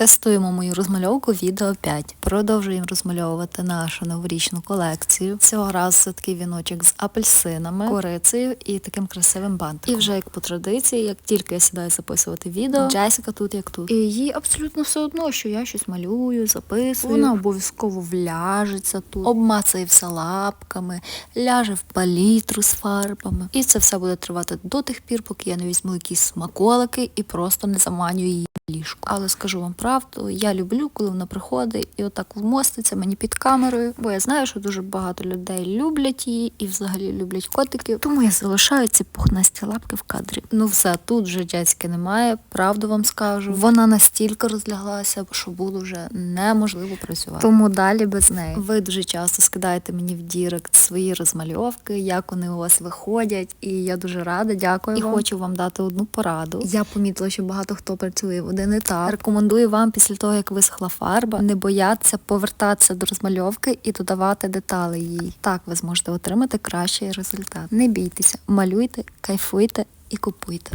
Тестуємо мою розмальовку відео 5. Продовжуємо розмальовувати нашу новорічну колекцію. Цього разу такий віночок з апельсинами, корицею і таким красивим бантиком. І вже як по традиції, як тільки я сідаю записувати відео, Джесіка тут як тут. І їй абсолютно все одно, що я щось малюю, записую. Вона обов'язково вляжеться тут, обмацає все лапками, ляже в палітру з фарбами. І це все буде тривати до тих пір, поки я не візьму якісь смаколики і просто не заманю її ліжко. Але скажу вам правду, я люблю, коли вона приходить і отак вмоститься мені під камерою, бо я знаю, що дуже багато людей люблять її і взагалі люблять котиків. Тому я залишаю ці пухнасті лапки в кадрі. Ну все, тут вже Джеськи немає, правду вам скажу. Вона настільки розляглася, що було вже неможливо працювати. Тому далі без неї. Ви дуже часто скидаєте мені в дірект свої розмальовки, як вони у вас виходять, і я дуже рада, дякую. І вам. хочу вам дати одну пораду. Я помітила, що багато хто працює в один етап. Рекомендую вам після того, як висохла фарба, не боятися повертатися до розмальовки і додавати деталі їй. Так ви зможете отримати кращий результат. Не бійтеся, малюйте, кайфуйте і купуйте.